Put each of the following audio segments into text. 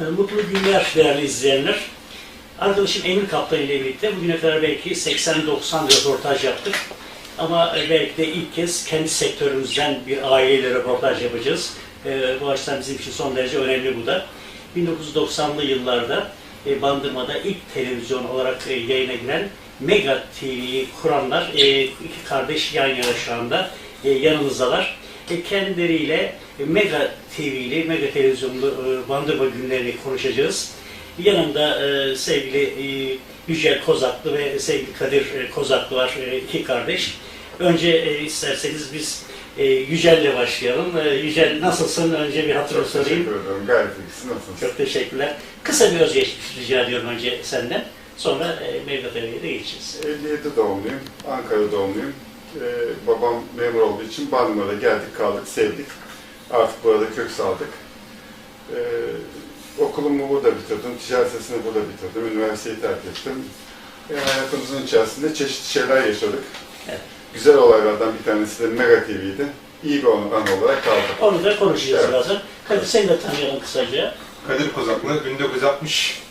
E, Mutlu günler değerli izleyenler. Arkadaşım Emir Kaptan ile birlikte bugüne kadar belki 80-90 röportaj yaptık. Ama e, belki de ilk kez kendi sektörümüzden bir aileyle röportaj yapacağız. E, Bu açıdan bizim için son derece önemli bu da. 1990'lı yıllarda e, Bandırma'da ilk televizyon olarak e, yayına giren Mega TV'yi kuranlar, iki kardeş yan yana şu anda yanımızdalar. E, Kendileriyle Mega TV'li, Mega Televizyonlu e, Bandırma günlerini konuşacağız. Yanımda e, sevgili Yücel Kozaklı ve sevgili Kadir Kozaklı var, iki kardeş. Önce isterseniz biz e, Yücel'le başlayalım. E, Yücel nasılsın? Önce bir hatır Çok sorayım. teşekkür ederim. Gayet iyisin. Nasılsın? Çok teşekkürler. Kısa bir özgeçmiş rica ediyorum önce senden. Sonra e, Mevlüt Evi'ye de geçeceğiz. 57 doğumluyum. Ankara doğumluyum. Ee, babam memur olduğu için Bandırma'da geldik, kaldık, sevdik. Artık burada kök saldık. Ee, okulumu burada bitirdim. Ticaret sesini burada bitirdim. Üniversiteyi terk ettim. Yani hayatımızın içerisinde çeşitli şeyler yaşadık. Evet. Güzel olaylardan bir tanesi de Mega TV'ydi. İyi bir an olarak kaldı. Onu da konuşacağız Evet. birazdan. Kadir seni de tanıyalım kısaca. Kadir Kozaklı, 1960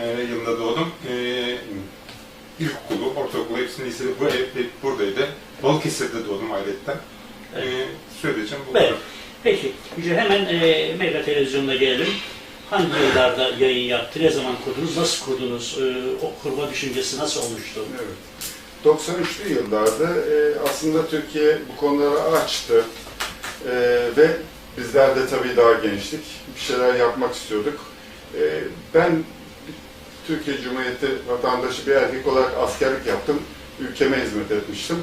e, yılında doğdum. E, ilkokulu, ortaokulu, hepsini lisede bu ev, ev buradaydı. Balıkesir'de doğdum ailetten. E, söyleyeceğim bu Evet. kadar. Peki, Yüce hemen e, Mega Televizyon'da gelelim. Hangi yıllarda yayın yaptı, ne zaman kurdunuz, nasıl kurdunuz, e, o kurma düşüncesi nasıl olmuştu? Evet. 93'lü yıllarda e, aslında Türkiye bu konuları açtı E, ve bizler de tabii daha gençtik. Bir şeyler yapmak istiyorduk. E, ben Türkiye Cumhuriyeti vatandaşı bir erkek olarak askerlik yaptım. Ülkeme hizmet etmiştim.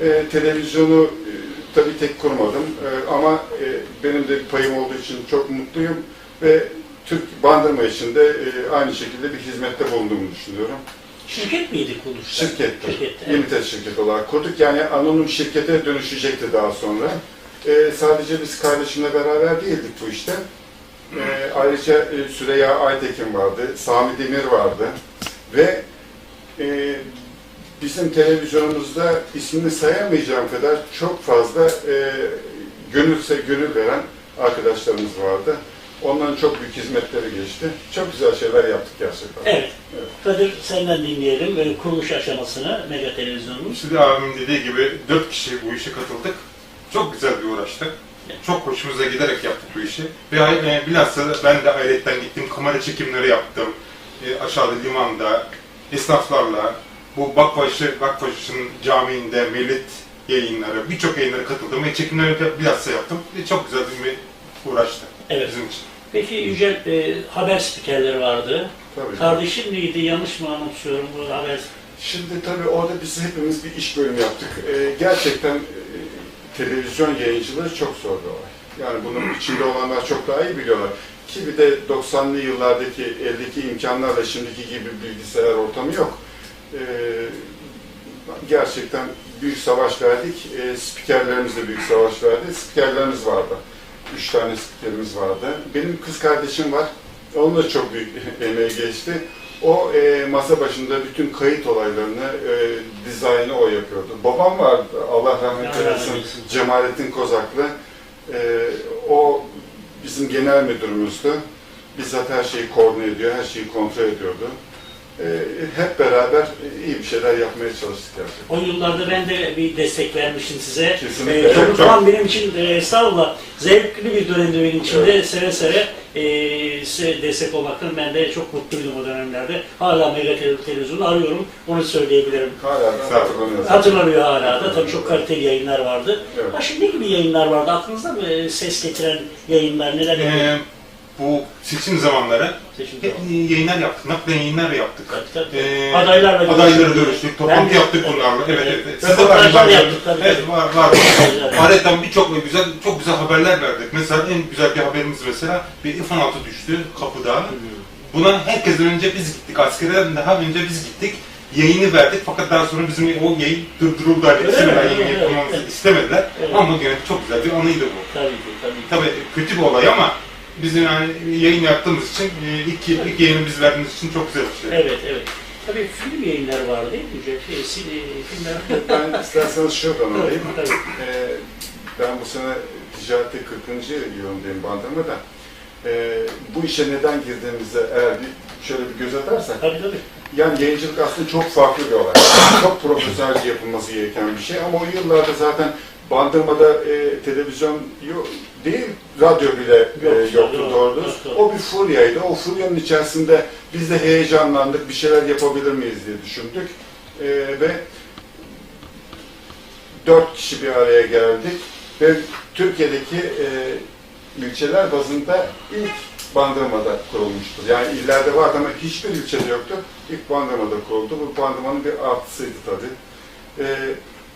E, televizyonu e, tabii tek kurmadım E, ama e, benim de bir payım olduğu için çok mutluyum ve Türk Bandırma için de e, aynı şekilde bir hizmette bulunduğumu düşünüyorum. Şirket miydi kuruluşta? Şirkette, Şirkette, evet. limited şirket olarak kurduk. Yani anonim şirkete dönüşecekti daha sonra. Ee, sadece biz kardeşimle beraber değildik bu işte. Ee, ayrıca e, Süreyya Aytekin vardı, Sami Demir vardı ve e, bizim televizyonumuzda ismini sayamayacağım kadar çok fazla e, gönülse gönül veren arkadaşlarımız vardı. Onların çok büyük hizmetleri geçti. Çok güzel şeyler yaptık gerçekten. Evet. Evet. Kadir senden dinleyelim e, kuruluş aşamasını Mega Televizyon'un. Şimdi abimin dediği gibi dört kişi bu işe katıldık. Çok güzel bir uğraştı. Çok hoşumuza giderek yaptık bu işi. Ve e, bilhassa ben de ayrıyetten gittim, kamera çekimleri yaptım. E, aşağıda limanda, esnaflarla, bu Bakbaşı, Bakbaşı'nın camiinde, millet yayınları, birçok yayınlara katıldım ve çekimleri de bilhassa yaptım. Ve çok güzel bir uğraştı Evet. bizim için. Peki Yücel e, haber spikerleri vardı. Tabii. Kardeşin miydi? Yanlış mı anlatıyorum bu haber? Şimdi tabii orada biz hepimiz bir iş bölümü yaptık. Ee, gerçekten e, televizyon yayıncılığı çok zor bir. Yani bunun içinde olanlar çok daha iyi biliyorlar. Ki bir de 90'lı yıllardaki eldeki imkanlarla şimdiki gibi bilgisayar ortamı yok. Ee, gerçekten büyük savaş verdik. Ee, spikerlerimiz de büyük savaş verdi. Spikerlerimiz vardı. Üç tane spikerimiz vardı. Benim kız kardeşim var. Onun da çok büyük emeği geçti. O e, masa başında bütün kayıt olaylarını, e, dizaynı o yapıyordu. Babam vardı, Allah rahmet eylesin. Cemalettin Kozaklı. E, o bizim genel müdürümüzdü. Bizzat her şeyi koordine ediyor, her şeyi kontrol ediyordu. E, hep beraber iyi bir şeyler yapmaya çalıştık gerçekten. O yıllarda ben de bir destek vermiştim size. Kesinlikle. Ee, çok Evet, zaman benim için e, estağfurullah zevkli bir dönemdi benim için de seve seve e, size destek olmaktan ben de çok mutluydum o dönemlerde. Hala Mega Tele- Televizyonu arıyorum, onu söyleyebilirim. Hala da hatırlanıyoruz. Hatırlanıyor hala da. Tabii çok kaliteli yayınlar vardı. Evet. Başka ne gibi yayınlar vardı? Aklınızda mı e, ses getiren yayınlar neler yapıyorduk? Bu seçim zamanları Seçim hep zamanı. yayınlar yaptık, naklen yayınlar yaptık. Tabii, tabii. Ee, Adaylarla adayları görüştük. görüştük, toplantı Ben yaptık onlarla. Evet, evet. evet. Siz de Röportajlar var yaptık tabii. Evet, tabii. var, var. Ayrıca birçok güzel, çok güzel haberler verdik. Mesela en güzel bir haberimiz mesela bir F-16 düştü kapıda. Buna herkesten önce biz gittik. Askerden daha önce biz gittik. Yayını verdik fakat daha sonra bizim o yayın durduruldu. Hani Öyle istemediler, mi? yayın Evet, yapmamızı evet. istemediler. Evet. Ama gene çok güzel bir anıydı bu. Tabii ki, tabii ki. Tabii kötü bir olay ama bizim yani yayın yaptığımız için, e, ilk, ilk yayını biz verdiğimiz için çok güzel bir şey. Evet, evet. Tabii film yayınları vardı değil mi? Şey, e, filmler... Ben isterseniz şuradan alayım. Tabii. Ee, ben bu sene ticarette 40. yılındayım Bandırma'da. e, bu işe neden girdiğimize eğer bir şöyle bir göz atarsak, Tabii tabii. yani yayıncılık aslında çok farklı bir olay. çok profesyonelce yapılması gereken bir şey ama o yıllarda zaten Bandırma'da e, televizyon yok, değil, radyo bile e, Yok, yoktu doğru, doğru. doğru, doğru. O bir furyaydı. O furyanın içerisinde biz de heyecanlandık, bir şeyler yapabilir miyiz diye düşündük. E, ve dört kişi bir araya geldik ve Türkiye'deki e, ilçeler bazında ilk Bandırma'da kurulmuştur. Yani illerde vardı ama hiçbir ilçede yoktu. İlk Bandırma'da kuruldu. Bu Bandırma'nın bir artısıydı tabii. E,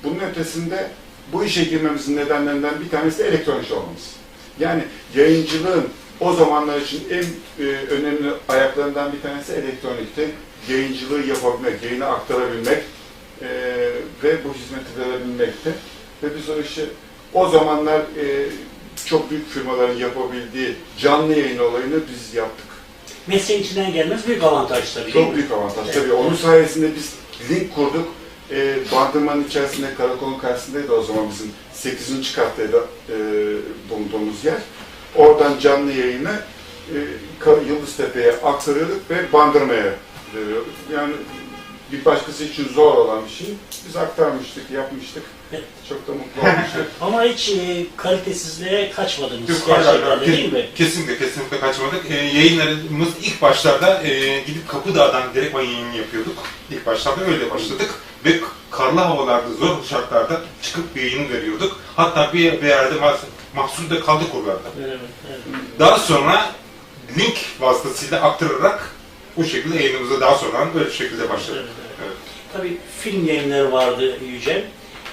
bunun ötesinde bu işe girmemizin nedenlerinden bir tanesi de elektronik olmamız. Yani yayıncılığın o zamanlar için en e, önemli ayaklarından bir tanesi elektronikti. Yayıncılığı yapabilmek, yayını aktarabilmek e, ve bu hizmeti verebilmekti. Ve biz o işi o zamanlar e, çok büyük firmaların yapabildiği canlı yayın olayını biz yaptık. Mesleğin içinden gelmez büyük avantaj tabii Çok büyük avantaj. Evet. Tabii onun sayesinde biz link kurduk. E, Bandırma'nın içerisinde, karakolun karşısındaydı o zaman bizim 8. kattaydı e, bulunduğumuz yer. Oradan canlı yayını e, Yıldıztepe'ye aktarıyorduk ve Bandırma'ya veriyorduk. Yani bir başkası için zor olan bir şey. Biz aktarmıştık, yapmıştık. Evet. Çok da mutlu olmuştuk. Ama hiç e, kalitesizliğe kaçmadınız Yok, gerçekten de değil mi? Kesinlikle kesinlikle kaçmadık. E, yayınlarımız ilk başlarda e, gidip Kapıdağ'dan direkt yayın yapıyorduk. İlk başlarda öyle başladık. Ve karlı havalarda, zor şartlarda çıkıp bir yayın veriyorduk. Hatta bir, bir yerde mahsur da kaldık oralarda. Evet, evet. Daha sonra link vasıtasıyla aktararak bu şekilde yayınımıza daha sonra böyle şekilde başladık. Evet, evet. Evet. Tabii film yayınları vardı Yücel.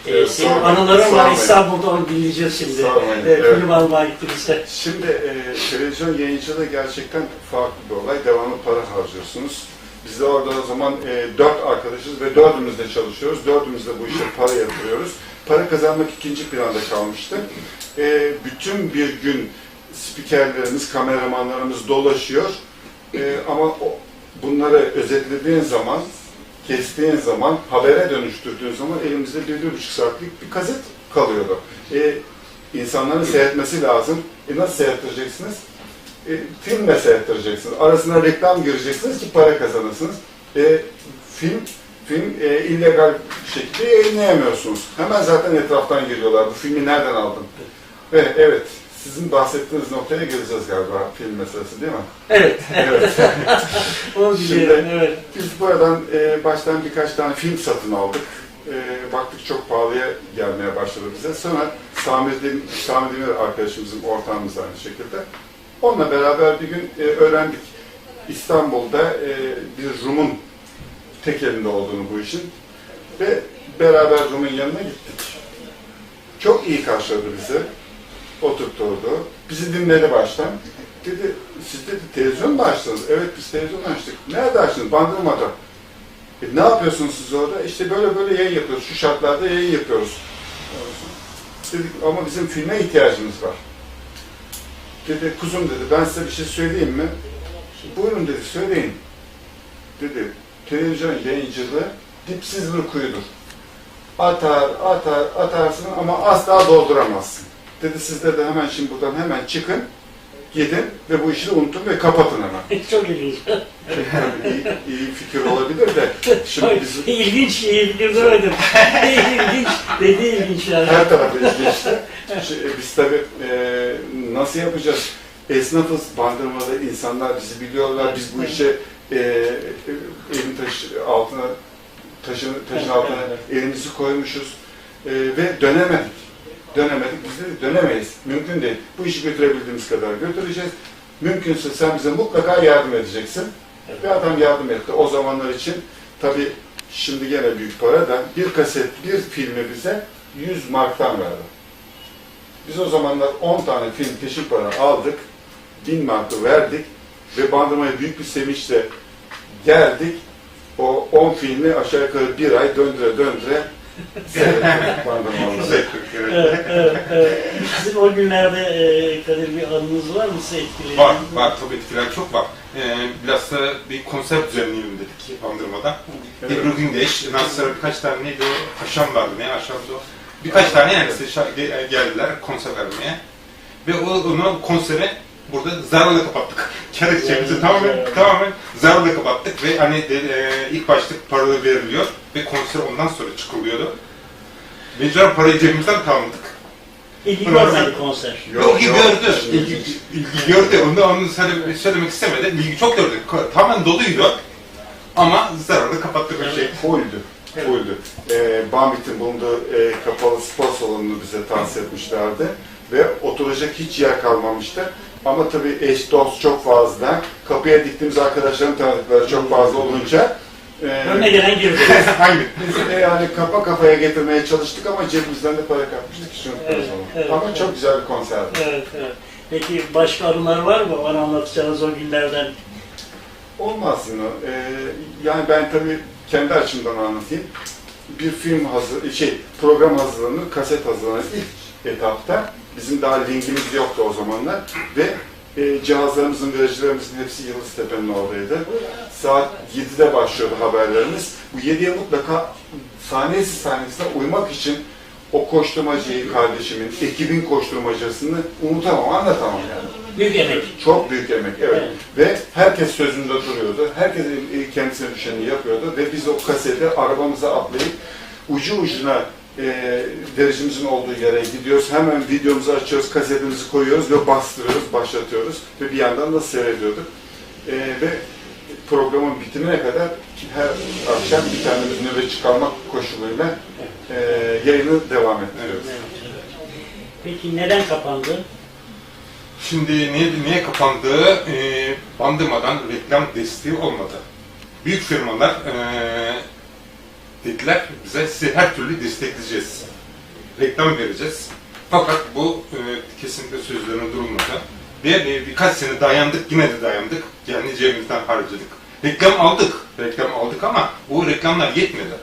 Ee, Evet, senin anıların var. İstanbul'da onu dinleyeceğiz şimdi. Ee, evet. Film almaya gittiğimizde. Şimdi e, televizyon yayıncılığı gerçekten farklı bir olay. Devamlı para harcıyorsunuz. Biz de orada o zaman e, dört arkadaşız ve dördümüz de çalışıyoruz. Dördümüz de bu işe para yatırıyoruz. Para kazanmak ikinci planda kalmıştı. E, bütün bir gün spikerlerimiz, kameramanlarımız dolaşıyor. E, ama o, bunları özetlediğin zaman, kestiğin zaman, habere dönüştürdüğün zaman elimizde bir, bir buçuk saatlik bir kaset kalıyordu. E, insanların seyretmesi lazım. E nasıl seyrettireceksiniz? E, filmle seyrettireceksiniz. Arasına reklam gireceksiniz ki para kazanırsınız. E, film film e, illegal şekilde yayınlayamıyorsunuz. Hemen zaten etraftan geliyorlar. Bu filmi nereden aldın? Ve evet, sizin bahsettiğiniz noktaya geleceğiz galiba film meselesi değil mi? Evet, Evet. onu Şimdi-. Evet. Biz buradan e, baştan birkaç tane film satın aldık. E, baktık çok pahalıya gelmeye başladı bize. Sonra Sami Demir, Sami Demir arkadaşımızın ortağımız aynı şekilde. Onunla beraber bir gün e, öğrendik. İstanbul'da e, bir Rum'un tek elinde olduğunu bu işin. Ve beraber Rum'un yanına gittik. Çok iyi karşıladı bizi. Oturtturdu. Bizi dinledi baştan. Dedi, siz dedi televizyon mu açtınız? Evet biz televizyon açtık. Nerede açtınız? Bandırma'da. E, ne yapıyorsunuz siz orada? İşte böyle böyle yayın yapıyoruz. Şu şartlarda yayın yapıyoruz. Dedik ama bizim filme ihtiyacımız var. Dedi kuzum dedi ben size bir şey söyleyeyim mi? Buyurun dedi söyleyin. Dedi televizyon yayıncılığı dipsiz bir kuyudur. Atar, atar, atarsın ama asla dolduramazsın. Dedi siz de hemen şimdi buradan hemen çıkın, gidin ve bu işi de unutun ve kapatın hemen. Çok ilginç. Tabii iyi, iyi fikir olabilir de şimdi bizim ilginç, iyi fikir demedim. ilginç, dedi ilginç yani. her tarafı ilginçti. Şimdi Biz tabii e, nasıl yapacağız? Esnafız, bandırmada insanlar bizi biliyorlar. Biz bu işe e, e, elin taş altına taşın, taşın altına elimizi koymuşuz E, ve dönemedik. Dönemedik. Biz de dönemeyiz. Mümkün değil. Bu işi götürebildiğimiz kadar götüreceğiz. Mümkünse sen bize mutlaka yardım edeceksin. Evet. Ve adam yardım etti. O zamanlar için tabii şimdi gene büyük para da bir kaset, bir filmi bize 100 marktan verdi. Biz o zamanlar 10 tane film peşin para aldık, 1000 markı verdik ve bandırmaya büyük bir sevinçle geldik. O 10 filmi aşağı yukarı bir ay döndüre döndüre evet. Evet, evet. Sizin o günlerde e, Kadir bir anınız var mı size etkileyen? Var, var tabii etkiler çok var. Ee, biraz da bir konser düzenleyelim dedik Bandırma'da. Evet. Ebru Gündeş, ondan sonra birkaç tane neydi o, Aşam vardı, ne Aşam'dı o. Birkaç tane yani size geldiler konser vermeye. Ve o, ona konsere Burada zararla kapattık. Kar edeceğimizi Yani, tamamen, zararla. tamamen zararla kapattık ve hani de, e, ilk başta paraları veriliyor ve konser ondan sonra çıkılıyordu. Mecburen parayı cebimizden kalmadık. İlgi görmedi konser. Yok, ilgi gördü. İlgi, ilgi gördü. Onu, onu söyle- söylemek istemedim. İlgi çok gördü. Tamamen doluydu. Ama zararla kapattık o şey. Fulldü. Evet. Fulldü. Ee, Bambit'in bulunduğu e, kapalı spor salonunu bize tahsis etmişlerdi. Ve oturacak hiç yer kalmamıştı. Ama tabii eş dost çok fazla. Kapıya diktiğimiz arkadaşların tanıdıkları çok fazla olunca Önüne gelen girdi. Hangi? biz de yani kafa kafaya getirmeye çalıştık ama cebimizden de para kapmıştık. Hiç unutmaz Evet, onu. evet, ama evet. çok güzel bir konserdi. evet, evet. Peki başka anılar var mı bana anlatacağınız o günlerden? Olmaz yine. Ee, yani ben tabii kendi açımdan anlatayım. Bir film hazır, şey, program hazırlanır, kaset hazırlanır ilk etapta. Bizim daha linkimiz yoktu o zamanlar ve e, cihazlarımızın, vericilerimizin hepsi Yıldız Tepe'nin oradaydı. Saat 7'de başlıyordu haberlerimiz. Bu 7'ye mutlaka saniyesi sahnesine uymak için o koşturmacıyı kardeşimin, ekibin koşturmacasını unutamam, anlatamam yani. Büyük emek. Çok büyük emek, evet. Evet. Ve herkes sözünde duruyordu. Herkes kendisine düşeni yapıyordu. Ve biz o kaseti arabamıza atlayıp ucu ucuna e, derecemizin olduğu yere gidiyoruz. Hemen videomuzu açıyoruz, kasetimizi koyuyoruz ve bastırıyoruz, başlatıyoruz. Ve bir yandan da seyrediyorduk. E, ve programın bitimine kadar her akşam bir tanemiz nöbet çıkarmak koşuluyla e, yayını devam ettiriyoruz. Peki neden kapandı? Şimdi niye, niye kapandığı e, bandırmadan reklam desteği olmadı. Büyük firmalar e, dediler bize size her türlü destekleyeceğiz. Reklam vereceğiz. Fakat bu e, kesinlikle sözlerine durulmadı. Ve e, birkaç sene dayandık, yine de dayandık. Yani cebimizden harcadık. Reklam aldık, reklam aldık ama bu reklamlar yetmedi.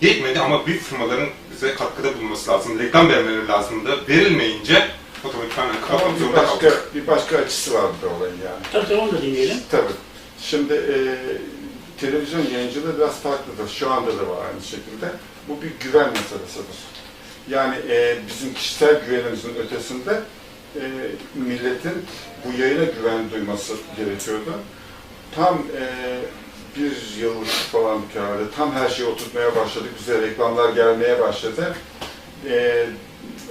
Yetmedi ama büyük firmaların bize katkıda bulunması lazım. Reklam vermeleri lazımdı. Verilmeyince otomatikman kapatmak zorunda başka, kaldık. bir başka açısı vardı olayın yani. Tabii tabii onu da dinleyelim. Tabii. Şimdi e, televizyon yayıncılığı biraz farklıdır. Şu anda da var aynı şekilde. Bu bir güven meselesidir. Yani e, bizim kişisel güvenimizin ötesinde e, milletin bu yayına güven duyması gerekiyordu. Tam e, bir yıl falan herhalde tam her şeyi oturtmaya başladık. Bize reklamlar gelmeye başladı. E,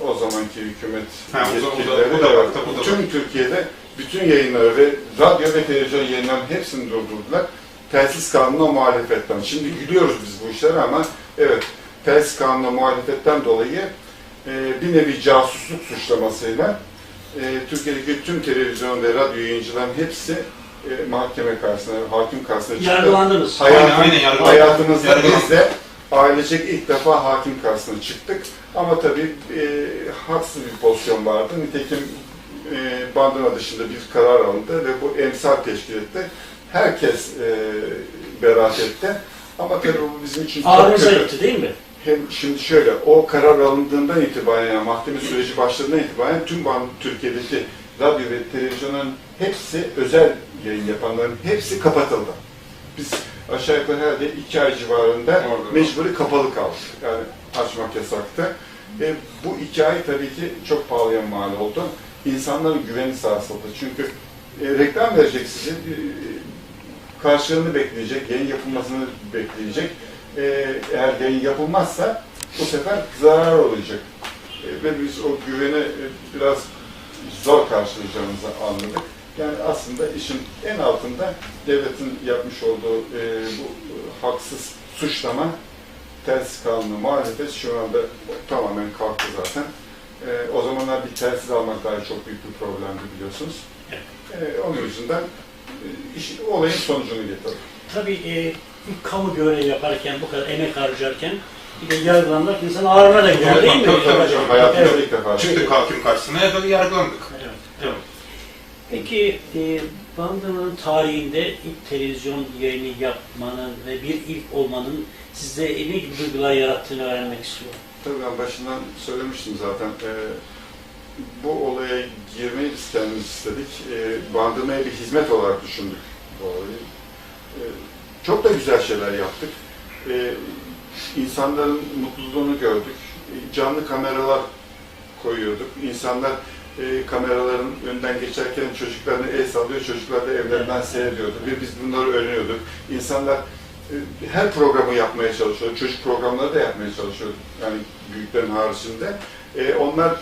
o zamanki hükümet Ha, da- da- da var, da tüm. Türkiye'de bütün yayınları ve radyo ve televizyon yayınlarının hepsini durdurdular. Telsiz kanununa muhalefetten. Şimdi gülüyoruz biz bu işlere ama evet telsiz kanununa muhalefetten dolayı e, bir nevi casusluk suçlamasıyla e, Türkiye'deki tüm televizyon ve radyo yayıncıların hepsi e, mahkeme karşısına, hakim karşısına çıktı. Yargılandınız. Hayatım, Aynen, aynen, hayatımızda biz de ailecek ilk defa hakim karşısına çıktık. Ama tabii e, haksız bir pozisyon vardı. Nitekim e, bandırma dışında bir karar alındı ve bu emsal teşkil etti. Herkes e, beraat etti. Ama tabii bu bizim için çok Ağrınıza gitti değil mi? Hem şimdi şöyle, o karar alındığından itibaren, yani mahkeme süreci başladığından itibaren tüm ban- Türkiye'deki radyo ve televizyonun hepsi, özel yayın yapanların hepsi kapatıldı. Biz aşağı yukarı herhalde iki ay civarında Orada. mecburi kapalı kaldık. Yani açmak yasaktı. E, bu iki ay tabii ki çok pahalıya mal oldu. İnsanların güveni sarsıldı. Çünkü e, reklam verecek size, e, karşılığını bekleyecek, yayın yapılmasını bekleyecek. E, eğer yayın yapılmazsa bu sefer zarar olacak. E, ve biz o güvene e, biraz zor karşılayacağımızı anladık. Yani aslında işin en altında devletin yapmış olduğu e, bu e, haksız suçlama telsiz kanunu muhalefet şu anda tamamen kalktı zaten. E, o zamanlar bir telsiz almak dahi çok büyük bir problemdi biliyorsunuz. E, onun yüzünden iş, olayın sonucunu getirdi. Tabii e, bir kamu görevi yaparken, bu kadar emek harcarken bir de yargılanmak insan ağrına da gidiyor Evet, değil mi? tabii, tabii, tabii. Hayatımızda Evet. ilk defa. Çıktık hakim karşısına ya da yargılandık. Evet, evet. Peki e, Bandırma'nın tarihinde ilk televizyon yayını yapmanın ve bir ilk olmanın sizde ne gibi duygular yarattığını öğrenmek istiyorum. Tabii ben başından söylemiştim zaten. Ee, bu olaya girmeyi kendimiz istedik. Ee, bandırmaya bir hizmet olarak düşündük bu olayı. Ee, çok da güzel şeyler yaptık. Ee, insanların mutluluğunu gördük. Ee, Canlı kameralar koyuyorduk. İnsanlar e, kameraların önünden geçerken çocuklarına el sallıyor, çocuklar da evlerinden seyrediyordu. Ve biz bunları öğreniyorduk. İnsanlar e, her programı yapmaya çalışıyor, çocuk programları da yapmaya çalışıyor. Yani büyüklerin haricinde. E, onlar e,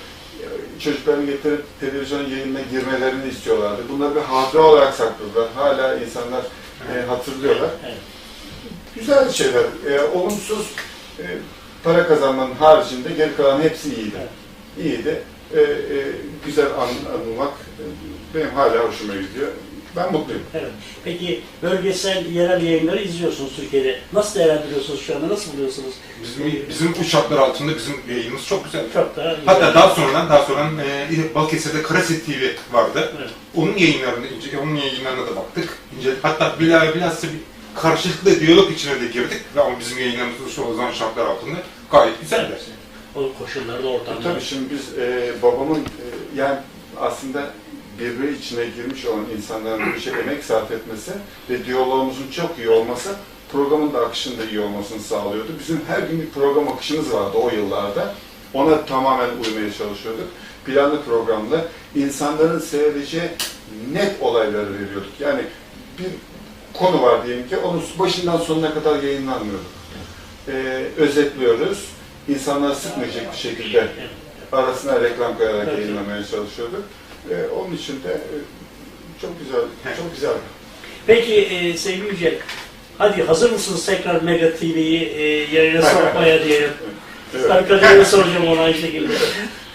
çocuklarını getirip televizyon yayınına girmelerini istiyorlardı. Bunları bir hatıra olarak sakladılar. Hala insanlar e, hatırlıyorlar. Güzel şeyler. E, olumsuz e, para kazanmanın haricinde geri kalan hepsi iyiydi. İyiydi. E, e, güzel an, anılmak e, benim hala hoşuma gidiyor. Ben mutluyum. Evet. Peki bölgesel yerel yayınları izliyorsunuz Türkiye'de. Nasıl değerlendiriyorsunuz şu anda? Nasıl buluyorsunuz? Bizim, bizim bu şartlar altında bizim yayınımız çok güzel. Çok daha güzel. Hatta daha sonradan, daha sonra e, Balıkesir'de Karasit TV vardı. Evet. Onun yayınlarını, ince, onun yayınlarına da baktık. İnce, hatta bilhassa, bilhassa bir karşılıklı diyalog içine de girdik. Ve ama bizim yayınlarımız şu o zaman şartlar altında gayet güzeldi. Evet. O koşullarda, E, ortamda. tabii şimdi biz e, babamın e, yani aslında birbiri içine girmiş olan insanların bu işe emek sarf etmesi ve diyalogumuzun çok iyi olması programın da akışının da iyi olmasını sağlıyordu. Bizim her gün bir program akışımız vardı o yıllarda. Ona tamamen uymaya çalışıyorduk. Planlı programda insanların seyredeceği net olayları veriyorduk. Yani bir konu var diyelim ki onu başından sonuna kadar yayınlanmıyorduk. Ee, özetliyoruz. İnsanları sıkmayacak bir şekilde arasına reklam koyarak yayınlamaya çalışıyorduk. Ee, onun için de e, çok güzel, çok güzel. Peki e, sevgili Yücel, hadi hazır mısınız tekrar Mega TV'yi e, yayına sokmaya diyelim. Evet. Arkadaşlarına soracağım ona aynı şekilde.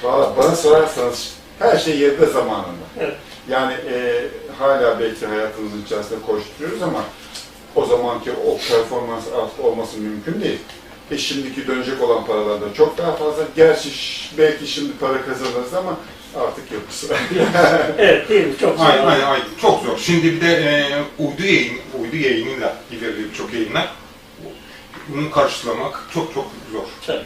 Valla bana sorarsanız her şey yerinde zamanında. Evet. Yani e, hala belki hayatımızın içerisinde koşturuyoruz ama o zamanki o performans artık olması mümkün değil. E şimdiki dönecek olan paralar da çok daha fazla. Gerçi belki şimdi para kazanırız ama artık yokuz. evet değil mi? Çok zor. aynen, aynen. Çok zor. Şimdi bir de e, uydu yayın, uydu yayınıyla ilerliyor birçok yayınlar. Bunu karşılamak çok çok zor. Tabii.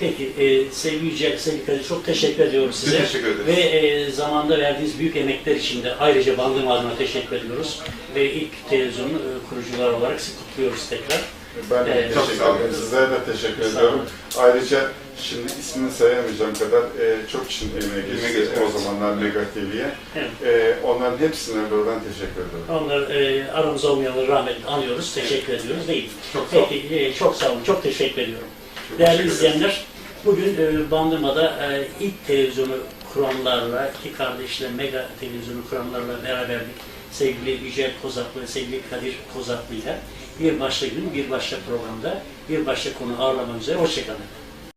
Peki e, sevgili sevgili Kadir çok teşekkür ediyoruz Biz size. teşekkür ederiz. Ve e, zamanda verdiğiniz büyük emekler için de ayrıca bandırma adına teşekkür ediyoruz. Ve ilk televizyon e, kurucular olarak sizi kutluyoruz tekrar. Ben de Evet. Çok teşekkür ederim. Sizlere de teşekkür ediyorum. Ayrıca şimdi ismini sayamayacağım kadar e, çok kişinin emeği Emeği geçti geçti, o evet. zamanlar Mega TV'ye. Evet. E, onların hepsine buradan teşekkür ederim. Onlar e, aramızda olmayanları rahmetle anıyoruz, teşekkür ediyoruz değil? Çok sağ olun. Peki, e, çok sağ olun, çok teşekkür ediyorum. Çok Değerli teşekkür izleyenler, bugün e, Bandırma'da e, ilk televizyonu kuranlarla, iki kardeşle mega televizyonu kuranlarla beraberdik. Sevgili Yücel Kozaklı sevgili Kadir Kozaklı ile bir başka gün, bir başka programda, bir başka konu ağırlamak üzere. Hoşçakalın.